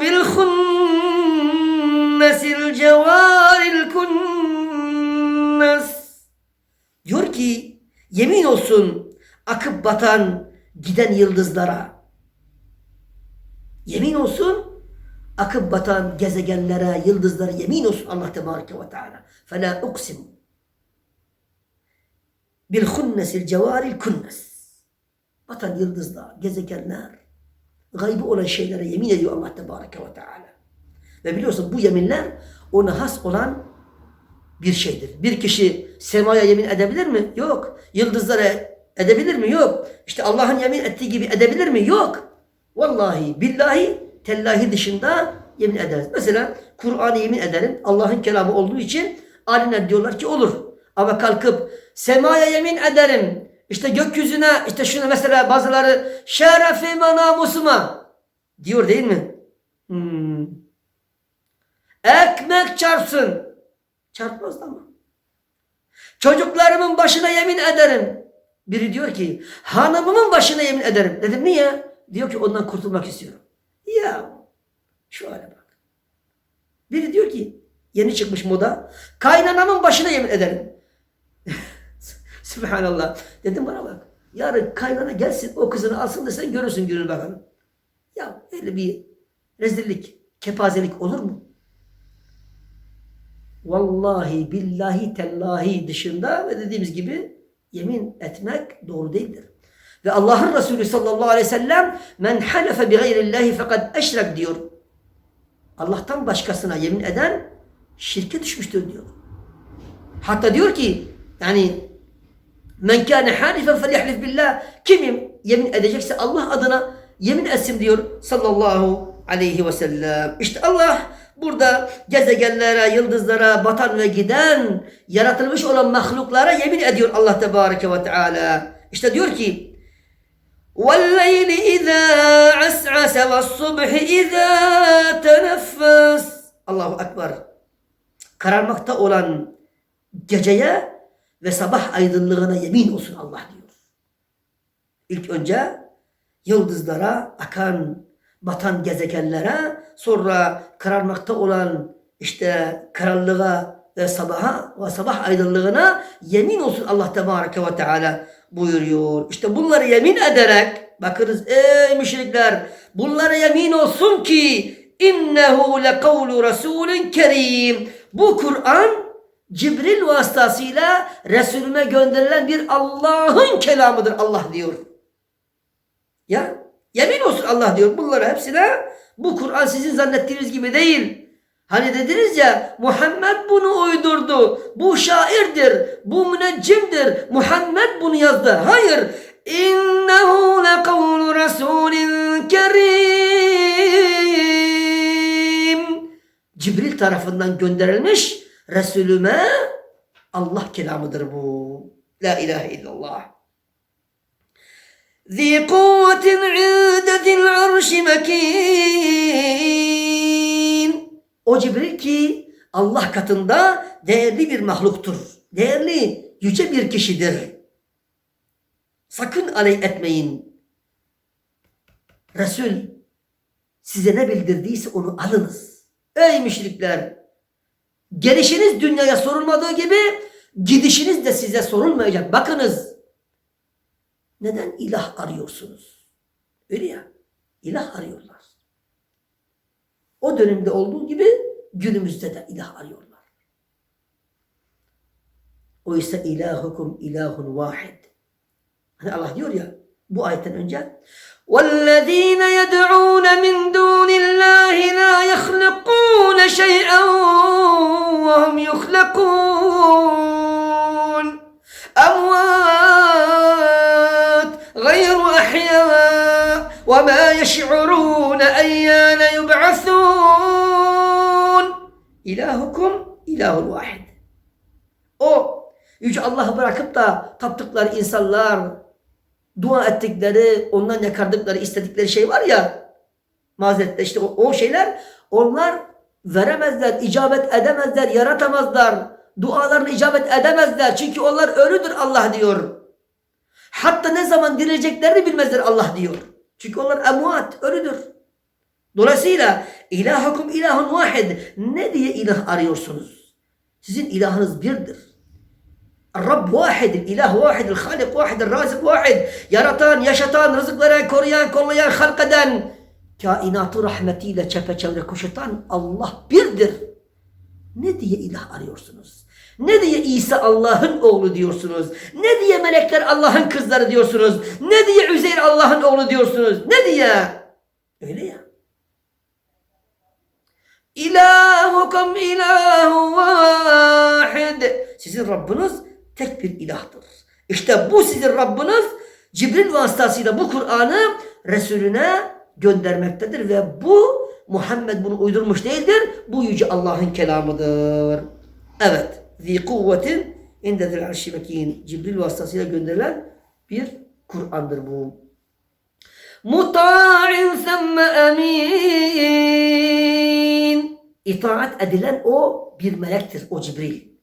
بالخنس الجوار الكنس Diyor ki yemin olsun akıp batan giden yıldızlara. Yemin olsun akıp batan gezegenlere, yıldızlara yemin olsun Allah Tebareke ve Teala. فَلَا اُقْسِمُ بِالْخُنَّسِ الْجَوَارِ الْكُنَّسِ Batan yıldızlar, gezegenler, gaybı olan şeylere yemin ediyor Allah Tebareke ve Teala. Ve biliyorsun bu yeminler ona has olan bir şeydir. Bir kişi semaya yemin edebilir mi? Yok. Yıldızlara edebilir mi? Yok. İşte Allah'ın yemin ettiği gibi edebilir mi? Yok. Vallahi, billahi, tellahi dışında yemin ederiz. Mesela Kur'an'ı yemin ederim. Allah'ın kelamı olduğu için alimler diyorlar ki olur. Ama kalkıp semaya yemin ederim. İşte gökyüzüne, işte şuna mesela bazıları şerefime namusuma diyor değil mi? Hmm. Ekmek çarpsın. Çarpmaz ama. Çocuklarımın başına yemin ederim. Biri diyor ki hanımımın başına yemin ederim. Dedim niye? Diyor ki ondan kurtulmak istiyorum. Ya şu hale bak. Biri diyor ki yeni çıkmış moda. Kaynanamın başına yemin ederim. Subhanallah. Dedim bana bak. Yarın kaynana gelsin o kızını alsın da sen görürsün gününü bakalım. Ya öyle bir rezillik, kepazelik olur mu? Vallahi billahi tellahi dışında ve dediğimiz gibi yemin etmek doğru değildir. Ve Allah'ın Resulü sallallahu aleyhi ve sellem men halefe bi gayrillahi fekad eşrek diyor. Allah'tan başkasına yemin eden şirke düşmüştür diyor. Hatta diyor ki yani men kâne halifen felyahlif billah kim yemin edecekse Allah adına yemin etsin diyor sallallahu aleyhi ve sellem. İşte Allah burada gezegenlere, yıldızlara, batan ve giden, yaratılmış olan mahluklara yemin ediyor Allah Tebareke ve Teala. İşte diyor ki وَاللَّيْلِ اِذَا عَسْعَسَ وَالصُّبْحِ اِذَا تَنَفَّسِ Allahu Ekber. Kararmakta olan geceye ve sabah aydınlığına yemin olsun Allah diyor. İlk önce yıldızlara, akan, batan gezegenlere, sonra kararmakta olan işte karanlığa ve sabaha ve sabah aydınlığına yemin olsun Allah Tebareke ve Teala buyuruyor. İşte bunları yemin ederek bakınız ey müşrikler bunlara yemin olsun ki innehu lekavlu rasulün kerim. Bu Kur'an Cibril vasıtasıyla Resulüme gönderilen bir Allah'ın kelamıdır Allah diyor. Ya yemin olsun Allah diyor bunlara hepsine bu Kur'an sizin zannettiğiniz gibi değil. Hani dediniz ya Muhammed bunu uydurdu. Bu şairdir. Bu müneccimdir. Muhammed bunu yazdı. Hayır. İnnehu lekavlu rasulin kerim. Cibril tarafından gönderilmiş Resulüme Allah kelamıdır bu. La ilahe illallah. ذي قوة عند ذي العرش مكين O Cibril ki Allah katında değerli bir mahluktur. Değerli, yüce bir kişidir. Sakın alay etmeyin. Resul size ne bildirdiyse onu alınız. Ey müşrikler! Gelişiniz dünyaya sorulmadığı gibi gidişiniz de size sorulmayacak. Bakınız. Neden ilah arıyorsunuz? Öyle ya. ilah arıyorlar. O dönemde olduğu gibi günümüzde de ilah arıyorlar. Oysa ilahukum ilahun vahid. Hani Allah diyor ya bu ayetten önce وَالَّذ۪ينَ يَدْعُونَ مِنْ دُونِ اللّٰهِ لَا يَخْلِقُونَ شَيْئًا وَهُمْ يُخْلَقُونَ. أَمْوَاتٌ غَيْرُ أَحْيَاءٍ وَمَا يَشْعُرُونَ أَيَّانَ يُبْعَثُونَ. İlahukum ilahul vahid. O Yüce Allah'ı bırakıp taptıkları insanlar, dua ettikleri, ondan yakardıkları, istedikleri şey var ya, mazette işte o, o şeyler, onlar veremezler, icabet edemezler, yaratamazlar, dualarını icabet edemezler. Çünkü onlar ölüdür Allah diyor. Hatta ne zaman dirileceklerini bilmezler Allah diyor. Çünkü onlar emuat, ölüdür. Dolayısıyla ilahukum ilahun vahid. Ne diye ilah arıyorsunuz? Sizin ilahınız birdir. Rabb vahid, ilah vahid, halik vahid, razık vahid. Yaratan, yaşatan, rızık veren, koruyan, kollayan, halk eden, kainatı rahmetiyle çepeçevre kuşatan Allah birdir. Ne diye ilah arıyorsunuz? Ne diye İsa Allah'ın oğlu diyorsunuz? Ne diye melekler Allah'ın kızları diyorsunuz? Ne diye Üzeyr Allah'ın oğlu diyorsunuz? Ne diye? Öyle ya. İlahukum ilahu vahid. Sizin Rabbiniz tek bir ilahtır. İşte bu sizin Rabbiniz Cibril vasıtasıyla bu Kur'an'ı Resulüne göndermektedir ve bu Muhammed bunu uydurmuş değildir. Bu yüce Allah'ın kelamıdır. Evet. Zi kuvvetin indedir arşi mekin. Cibril vasıtasıyla gönderilen bir Kur'an'dır bu. Muta'in semme emin. İtaat edilen o bir melektir, o Cibril.